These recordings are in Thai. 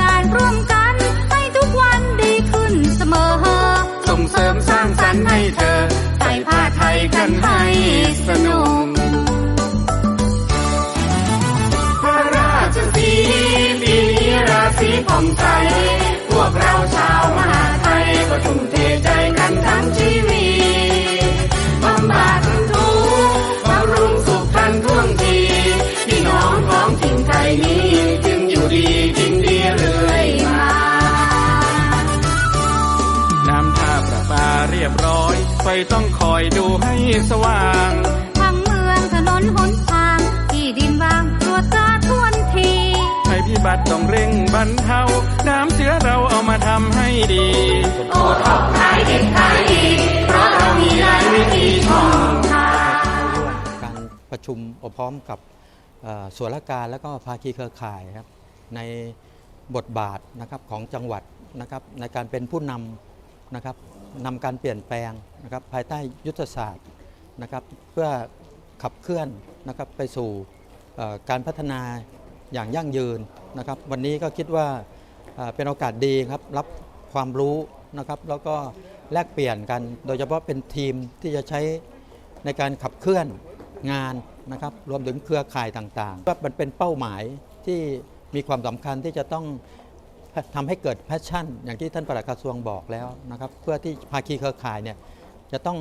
งานร่วมกัน ให้ทุกวันดีขึ้นเสมอ ส่งเสริมสร้างสรรค์ให้เธอ ใส่ผ้าไทยกันให้สนุกพระราชสีปีนี้ราศีผ่องใสพวกเราชาวมหาไทยก็ทุ่มเทใจกันทั้งชีวิต ไฟต้องคอยดูให้สว่างทั้งเมืองถนนหนทาง ที่ดินว่างตรวจตราทวนทีภัยพิบัติต้องเร่งบรรเทา น้ำเสียเราเอามาทำให้ดี โอท็อปขายดิบขายดี เพราะเรามีหลายวิธีช่องทางการประชุมอบพร้อมกับเอ่อส่วนราชการและก็ภาคีเครือข่ายครับในบทบาทนะครับของจังหวัดนะครับในการเป็นผู้นำ นะครับนำการเปลี่ยนแปลงนะครับภายใต้ยุทธศาสตร์นะครับเพื่อขับเคลื่อนนะครับไปสู่การพัฒนาอย่างยั่งยืนนะครับวันนี้ก็คิดว่าเอ่อเป็นโอกาสดีครับรับความรู้นะครับแล้วก็แลกเปลี่ยนกัน โดยเฉพาะเป็นทีมที่จะใช้ในการขับเคลื่อนงานนะครับรวมถึงเครือข่ายต่างๆว่ามันเป็นเป้าหมายที่มีความสำคัญที่จะต้อง ทำให้เกิดแพชชั่น อย่างที่ท่านปลัดกระทรวงบอกแล้วนะครับ เพื่อที่ภาคีเครือข่ายเนี่ยจะต้อง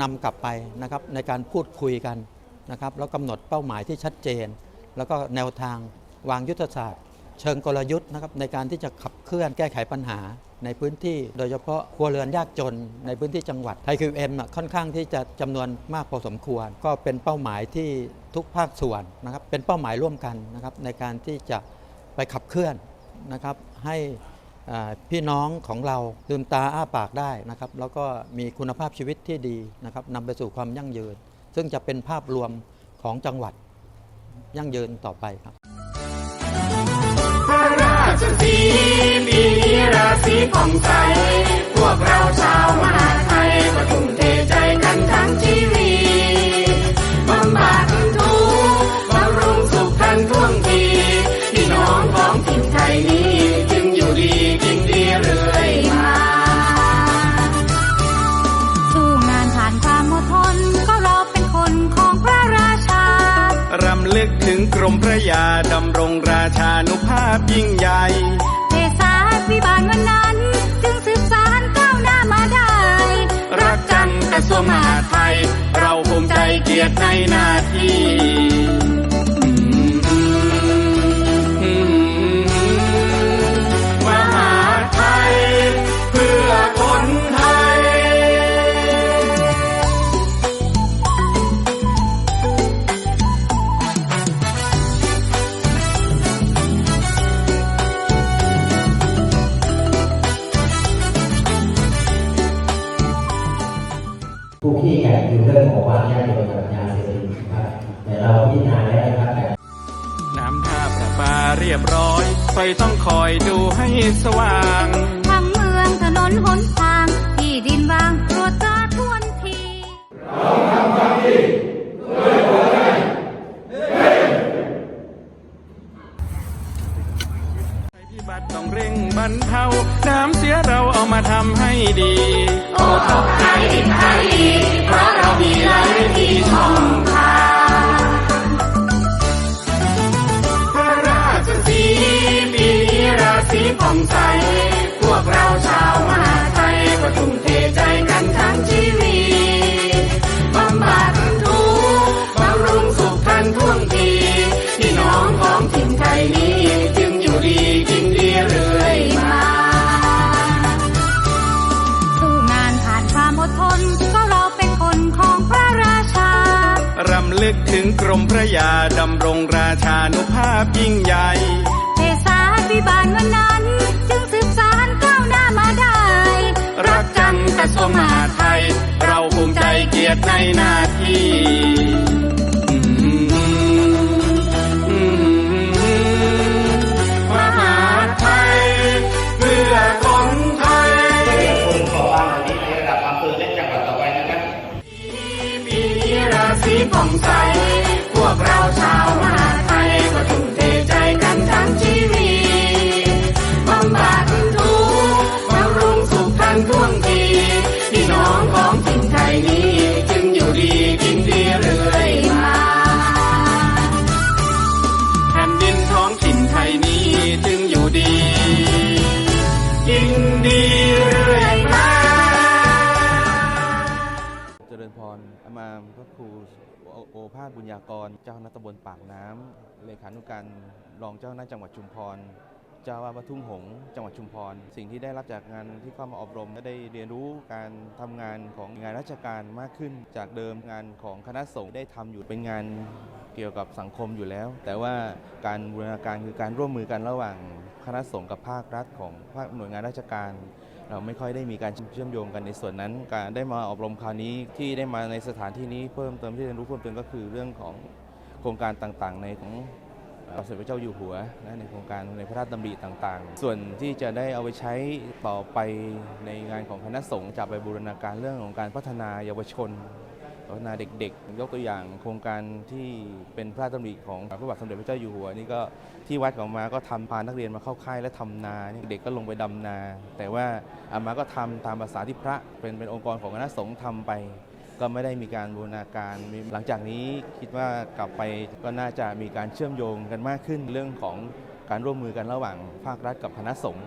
นำกลับไปนะครับในการพูดคุยกันนะครับแล้วกำหนดเป้าหมายที่ชัดเจน แล้วก็แนวทางวางยุทธศาสตร์ เชิงกลยุทธ์นะครับในการที่จะขับเคลื่อนแก้ไขปัญหา ในพื้นที่โดยเฉพาะครัวเรือนยากจน ในพื้นที่จังหวัดไทยคิวเอ็มค่อนข้างที่จะจำนวนมากพอสมควร ก็เป็นเป้าหมายที่ทุกภาคส่วนนะครับเป็นเป้าหมายร่วมกันนะครับในการที่จะไปขับเคลื่อน นะครับให้พี่น้องของเราลืมตาอ้าปากได้นะครับแล้วก็มีคุณภาพชีวิตที่ดีนะครับนำไปสู่ความยั่งยืน ซึ่งจะเป็นภาพรวมของจังหวัดยั่งยืนต่อไปครับพระราชสีมีราศีผ่องใสพวกเราชาว มิใจเกียรติในหน้าที่ อยไฟต้องคอยดูให้สว่างทั้งเมืองถนนหนทางที่ดินว่างตรวจตราทวนทีภัยพิบัติต้องเร่งบรรเทาน้ำเสียเราเอามาทำให้ดี โอท็อปขายดิบขายดีเพราะเรามีหลายวิธีช่องทาง ผ่องใส พวกเราชาวมหาไทยก็ทุ่มเทใจกันทั้งชีวิตบำบัดทุกข์บำรุงสุขกันท่วงทีพี่น้องของถิ่นไทยนี้จึงอยู่ดีกินดีเรื่อยมาสู้งานผ่านความอดทนก็เราเป็นคนของพระราชารำลึกถึงกรมพระยาดำรงราชานุภาพยิ่งใหญ่ ภิบาลวันนั้น จึงสืบสารก้าวหน้ามาได้ รักกันกระทรวงมหาไทย เราภูมิใจเกียรติในหน้าที่สีผ่องใส ระครูโอภาสบุญญากร เจ้าคณะตำบลปากน้ำเลขานุการรองเจ้าคณะจังหวัดชุมพร เจ้าวาดวัดทุ่งหงส์จังหวัดชุมพร สิ่งที่ได้รับจากงานที่เข้ามาอบรมและได้เรียนรู้การทำงานของงานราชการมากขึ้น จากเดิมงานของคณะสงฆ์ได้ทำอยู่เป็นงานเกี่ยวกับสังคมอยู่แล้ว แต่ว่าการบูรณาการคือการร่วมมือกันระหว่างคณะสงฆ์กับภาครัฐของภาคหน่วยงานราชการ เราไม่ค่อยได้มีการเชื่อมโยงกันในส่วนนั้น การได้มาอบรมคราวนี้ที่ได้มาในสถานที่นี้เพิ่มเติมที่เรียนรู้เพิ่มเติมก็คือเรื่องของโครงการต่างๆ ในของเอ่อสมเด็จพระเจ้าอยู่หัวนะในโครงการในพระราชดำริต่างๆ ส่วนที่จะได้เอาไปใช้ต่อไปในงานของคณะสงฆ์จะไปบูรณาการเรื่องของการพัฒนาเยาวชน พัฒนาเด็กๆ ยกตัวอย่างโครงการที่เป็นพระราชดำริของพระบาทสมเด็จพระเจ้าอยู่หัวนี่ก็ที่วัดของมาก็ทำพานักเรียนมาเข้าค่ายและทำนาเนี่ยเด็กก็ลงไปดำนา แต่ว่าอามาก็ทำตามภาษาที่พระเป็นเป็นองค์กรของคณะสงฆ์ทำไป ก็ไม่ได้มีการบูรณาการ หลังจากนี้คิดว่ากลับไปก็น่าจะมีการเชื่อมโยงกันมากขึ้นเรื่องของการร่วมมือกันระหว่างภาครัฐกับคณะสงฆ์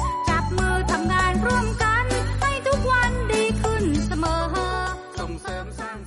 ำงานร่วมกัน ให้ทุกวันดีขึ้นเสมอส่งเสริมสร้าง